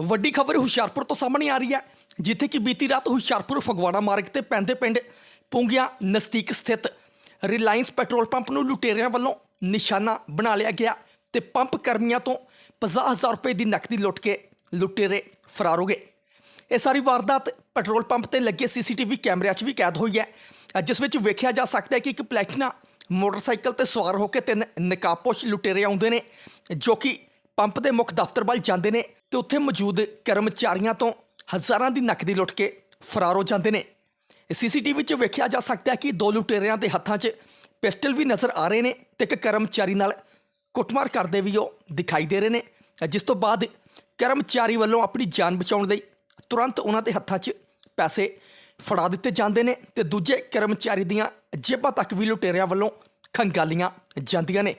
ਵੱਡੀ ਖਬਰ ਹੁਸ਼ਿਆਰਪੁਰ ਤੋਂ ਸਾਹਮਣੇ ਆ ਰਹੀ ਹੈ, ਜਿੱਥੇ ਕਿ ਬੀਤੀ ਰਾਤ ਹੁਸ਼ਿਆਰਪੁਰ ਫਗਵਾੜਾ ਮਾਰਗ ਤੇ ਪੈਂਦੇ ਪਿੰਡ ਪੁੰਗਿਆ ਨਜ਼ਦੀਕ ਸਥਿਤ ਰਿਲਾਇੰਸ ਪੈਟਰੋਲ ਪੰਪ ਨੂੰ ਲੁਟੇਰਿਆਂ ਵੱਲੋਂ ਨਿਸ਼ਾਨਾ ਬਣਾ ਲਿਆ ਗਿਆ ਤੇ ਪੰਪ ਕਰਮੀਆਂ ਤੋਂ 50000 ਰੁਪਏ ਦੀ ਨਕਦੀ ਲੁੱਟ ਕੇ ਲੁਟੇਰੇ ਫਰਾਰ ਹੋ ਗਏ। ਇਹ ਸਾਰੀ ਵਾਰਦਾਤ ਪੈਟਰੋਲ ਪੰਪ ਤੇ ਲੱਗੇ ਸੀਸੀਟੀਵੀ ਕੈਮਰਿਆਂ 'ਚ ਵੀ ਕੈਦ ਹੋਈ ਹੈ, ਜਿਸ ਵਿੱਚ ਵੇਖਿਆ ਜਾ ਸਕਦਾ ਹੈ ਕਿ ਇੱਕ ਪਲੈਟੀਨਾ ਮੋਟਰਸਾਈਕਲ ਤੇ ਸਵਾਰ ਹੋ ਕੇ ਤਿੰਨ ਨਕਾਬਪੋਸ਼ ਲੁਟੇਰੇ ਆਉਂਦੇ ਨੇ, ਜੋ ਕਿ ਪੰਪ ਦੇ ਮੁੱਖ ਦਫ਼ਤਰ ਵੱਲ ਜਾਂਦੇ ਨੇ। ਤੇ ਉੱਥੇ ਮੌਜੂਦ ਕਰਮਚਾਰੀਆਂ ਤੋਂ ਹਜ਼ਾਰਾਂ ਦੀ ਨਕਦੀ ਲੁੱਟ ਕੇ ਫਰਾਰ ਹੋ ਜਾਂਦੇ ਨੇ। ਸੀਸੀਟੀਵੀ 'ਚ ਵੇਖਿਆ ਜਾ ਸਕਦਾ ਹੈ ਕਿ ਦੋ ਲੁਟੇਰਿਆਂ ਦੇ ਹੱਥਾਂ 'ਚ ਪਿਸਟਲ ਵੀ ਨਜ਼ਰ ਆ ਰਹੇ ਨੇ ਤੇ ਇੱਕ ਕਰਮਚਾਰੀ ਨਾਲ ਕੁੱਟਮਾਰ ਕਰਦੇ ਵੀ ਉਹ ਦਿਖਾਈ ਦੇ ਰਹੇ ਨੇ। ਜਿਸ ਤੋਂ ਬਾਅਦ ਕਰਮਚਾਰੀ ਵੱਲੋਂ ਆਪਣੀ ਜਾਨ ਬਚਾਉਣ ਲਈ ਤੁਰੰਤ ਉਹਨਾਂ ਦੇ ਹੱਥਾਂ 'ਚ ਪੈਸੇ ਫੜਾ ਦਿੱਤੇ ਜਾਂਦੇ ਨੇ ਤੇ ਦੂਜੇ ਕਰਮਚਾਰੀ ਦੀਆਂ ਜੇਬਾਂ ਤੱਕ ਵੀ ਲੁਟੇਰਿਆਂ ਵੱਲੋਂ ਖੰਗਾਲੀਆਂ ਜਾਂਦੀਆਂ ਨੇ।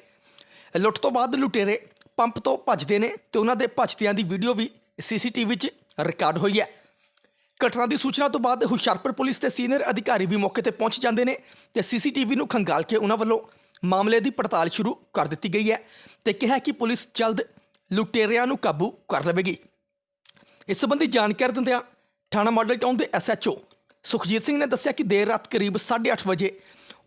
ਲੁੱਟ ਤੋਂ ਬਾਅਦ ਲੁਟੇਰੇ ਪੰਪ ਤੋਂ ਭੱਜਦੇ ਨੇ ਤੇ ਉਹਨਾਂ ਦੇ ਭੱਜਦਿਆਂ ਦੀ ਵੀਡੀਓ ਵੀ ਸੀਸੀਟੀਵੀ 'ਚ ਰਿਕਾਰਡ ਹੋਈ ਹੈ। ਘਟਨਾ ਦੀ ਸੂਚਨਾ ਤੋਂ ਬਾਅਦ ਹੁਸ਼ਿਆਰਪੁਰ ਪੁਲਿਸ ਦੇ ਸੀਨੀਅਰ ਅਧਿਕਾਰੀ ਵੀ ਮੌਕੇ ਤੇ ਪਹੁੰਚ ਜਾਂਦੇ ਨੇ ਤੇ ਸੀਸੀਟੀਵੀ ਨੂੰ ਖੰਗਾਲ ਕੇ ਉਹਨਾਂ ਵੱਲੋਂ ਮਾਮਲੇ ਦੀ ਪੜਤਾਲ ਸ਼ੁਰੂ ਕਰ ਦਿੱਤੀ ਗਈ ਹੈ ਤੇ ਕਿਹਾ ਕਿ ਪੁਲਿਸ ਜਲਦ ਲੁਟੇਰਿਆਂ ਨੂੰ ਕਾਬੂ ਕਰ ਲਵੇਗੀ। ਇਸ ਸੰਬੰਧੀ ਜਾਣਕਾਰੀ ਦਿੰਦਿਆਂ ਥਾਣਾ ਮਾਡਲ ਟਾਊਨ ਦੇ S H O Sukhjeet Singh ਨੇ ਦੱਸਿਆ ਕਿ ਦੇਰ ਰਾਤ ਕਰੀਬ 8:30 ਵਜੇ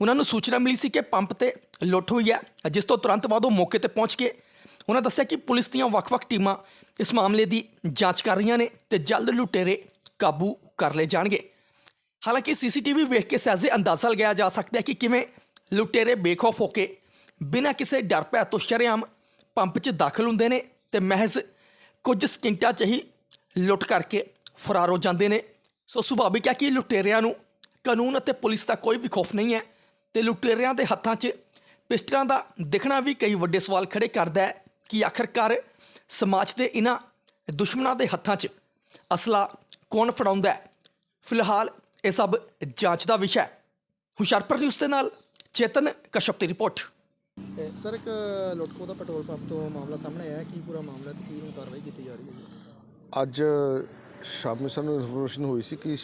ਉਹਨਾਂ ਨੂੰ ਸੂਚਨਾ ਮਿਲੀ ਸੀ ਕਿ ਪੰਪ ਤੇ ਲੁੱਟ ਹੋਈ ਹੈ, ਜਿਸ ਤੋਂ ਤੁਰੰਤ ਬਾਅਦ ਉਹ ਮੌਕੇ ਤੇ ਪਹੁੰਚ ਕੇ ਉਹਨਾਂ ਦੱਸਿਆ ਕਿ ਪੁਲਿਸ ਦੀਆਂ ਵੱਖ-ਵੱਖ ਟੀਮਾਂ ਇਸ ਮਾਮਲੇ ਦੀ ਜਾਂਚ ਕਰ ਰਹੀਆਂ ਨੇ ਤੇ ਜਲਦ ਲੁਟੇਰੇ ਕਾਬੂ ਕਰ ਲਏ ਜਾਣਗੇ। ਹਾਲਾਂਕਿ ਸੀਸੀਟੀਵੀ ਵੇਖ ਕੇ ਸਹਿਜੇ ਅੰਦਾਜ਼ਾ ਲਗਾਇਆ ਜਾ ਸਕਦਾ ਹੈ ਕਿ ਕਿਵੇਂ ਲੁਟੇਰੇ ਬੇਖੌਫ ਹੋ ਕੇ ਬਿਨਾਂ ਕਿਸੇ ਡਰ ਭੈ ਤੋਂ ਸ਼ਰੇਆਮ ਪੰਪ 'ਚ ਦਾਖਲ ਹੁੰਦੇ ਨੇ ਤੇ ਮਹਿਜ਼ ਕੁਝ ਸਕਿੰਟਾਂ 'ਚ ਹੀ ਲੁੱਟ ਕਰਕੇ ਫਰਾਰ ਹੋ ਜਾਂਦੇ ਨੇ। ਸੋ ਸੁਭਾਵਿਕ ਹੈ ਕਿ ਲੁਟੇਰਿਆਂ ਨੂੰ ਕਾਨੂੰਨ ਅਤੇ ਪੁਲਿਸ ਦਾ ਕੋਈ ਵੀ ਖੌਫ ਨਹੀਂ ਹੈ ਤੇ ਲੁਟੇਰਿਆਂ ਦੇ ਹੱਥਾਂ 'ਚ ਪਿਸਟਲਾਂ ਦਾ ਦਿਖਣਾ ਵੀ ਕਈ ਵੱਡੇ ਸਵਾਲ ਖੜੇ ਕਰਦਾ ਹੈ। ਕਿ ਆਖਰਕਾਰ ਸਮਾਜ ਦੇ ਇਹਨਾਂ ਦੁਸ਼ਮਣਾਂ ਦੇ ਹੱਥਾਂ 'ਚ ਅਸਲਾ ਕੌਣ ਫੜਾਉਂਦਾ ਹੈ? ਫਿਲਹਾਲ ਇਹ ਸਭ ਜਾਂਚ ਦਾ ਵਿਸ਼ਾ ਹੈ। ਹੁਸ਼ਿਆਰਪੁਰ ਨਿਊਜ਼ ਦੇ ਨਾਲ ਚੇਤਨ ਕਸ਼ਪ ਦੀ ਰਿਪੋਰਟ। ਸਰ ਇੱਕ ਲੁੱਟਖੋ ਦਾ ਪੈਟਰੋਲ ਪੰਪ ਤੋਂ ਮਾਮਲਾ ਸਾਹਮਣੇ ਆਇਆ ਕੀ ਪੂਰਾ ਮਾਮਲਾ ਤੇ ਕੀ ਹੁਣ ਕਾਰਵਾਈ ਕੀਤੀ ਜਾ ਰਹੀ ਹੈ? ਅੱਜ ਸ਼ਾਮੀ ਸਾਨੂੰ ਇਨਫੋਰਮੇਸ਼ਨ ਹੋਈ ਸੀ ਕਿ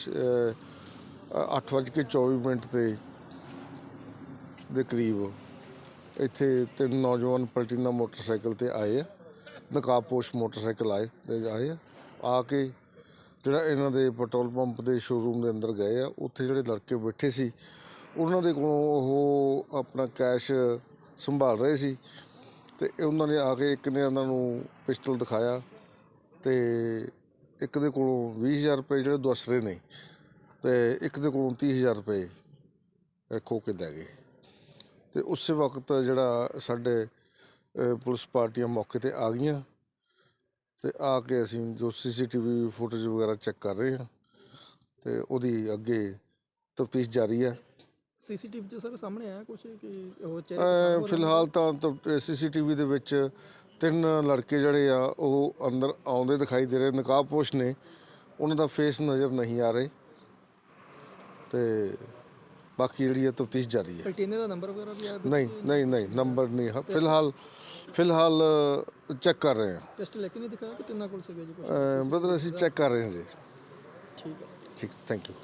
8:24 ਮਿੰਟ ਤੇ ਦੇ ਕਰੀਬ ਇੱਥੇ ਤਿੰਨ ਨੌਜਵਾਨ ਪਲਟੀਨਾ ਮੋਟਰਸਾਈਕਲ ਤੇ ਆਏ ਆ। ਨਕਾਬਪੋਸ਼ ਮੋਟਰਸਾਈਕਲ ਆਏ ਤੇ ਆਏ ਆ। ਆ ਕੇ ਜਿਹੜਾ ਇਹਨਾਂ ਦੇ ਪੈਟਰੋਲ ਪੰਪ ਦੇ ਸ਼ੋਰੂਮ ਦੇ ਅੰਦਰ ਗਏ ਆ। ਉੱਥੇ ਜਿਹੜੇ ਲੜਕੇ ਬੈਠੇ ਸੀ, ਉਹਨਾਂ ਦੇ ਕੋਲੋਂ ਉਹ ਆਪਣਾ ਕੈਸ਼ ਸੰਭਾਲ ਰਹੇ ਸੀ ਤੇ ਉਹਨਾਂ ਨੇ ਆ ਕੇ ਇੱਕ ਨੇ ਉਹਨਾਂ ਨੂੰ ਪਿਸਟਲ ਦਿਖਾਇਆ ਤੇ ਇੱਕ ਦੇ ਕੋਲੋਂ 20000 ਰੁਪਏ ਜਿਹੜੇ ਦਸਰੇ ਨੇ ਤੇ ਇੱਕ ਦੇ ਕੋਲੋਂ 30000 ਰੁਪਏ ਇਹ ਖੋਹ ਕੇ ਲੈ ਗਏ। ਤੇ ਉਸੇ ਵਕਤ ਜਿਹੜਾ ਸਾਡੇ ਪੁਲਿਸ ਪਾਰਟੀਆਂ ਮੌਕੇ ਤੇ ਆ ਗਈਆਂ ਤੇ ਆ ਕੇ ਅਸੀਂ ਜੋ ਸੀਸੀਟੀਵੀ ਫੁਟੇਜ ਵਗੈਰਾ ਚੈੱਕ ਕਰ ਰਹੇ ਹਾਂ ਤੇ ਉਹਦੀ ਅੱਗੇ ਤਫਤੀਸ਼ ਜਾਰੀ ਹੈ। ਸੀਸੀਟੀਵੀ 'ਚ ਸਰ ਸਾਹਮਣੇ ਆਇਆ ਕੁਝ ਕਿ ਉਹ ਚਿਹਰੇ ਫਿਲਹਾਲ ਤਾਂ ਸੀਸੀਟੀਵੀ ਦੇ ਵਿੱਚ ਤਿੰਨ ਲੜਕੇ ਜਿਹੜੇ ਆ ਉਹ ਅੰਦਰ ਆਉਂਦੇ ਦਿਖਾਈ ਦੇ ਰਹੇ ਨਕਾਬਪੋਸ਼ ਨੇ। ਉਹਨਾਂ ਦਾ ਫੇਸ ਨਜ਼ਰ ਨਹੀਂ ਆ ਰਹੇ। ਤੇ ਬਾਕੀ ਜਿਹੜੀ ਹੈ ਤਫਤੀਸ਼ ਜਾਰੀ ਹੈ। ਪਲਟੀਨੇ ਦਾ ਨੰਬਰ ਵਗੈਰਾ ਵੀ ਆ ਨਹੀਂ ਨਹੀਂ ਨਹੀਂ ਨੰਬਰ ਨਹੀਂ ਹੈ। ਫਿਲਹਾਲ ਫਿਲਹਾਲ ਚੈੱਕ ਕਰ ਰਹੇ ਹਾਂ। ਟੈਸਟ ਲੈ ਕੇ ਨਹੀਂ ਦਿਖਾਇਆ ਕਿ ਤਿੰਨਾਂ ਕੋਲ ਸੀਗੇ ਜੀ ਕੁਝ ਬ੍ਰਦਰ ਅਸੀਂ ਚੈੱਕ ਕਰ ਰਹੇ ਹਾਂ ਜੀ। ਠੀਕ ਹੈ। ਠੀਕ ਥੈਂਕ ਯੂ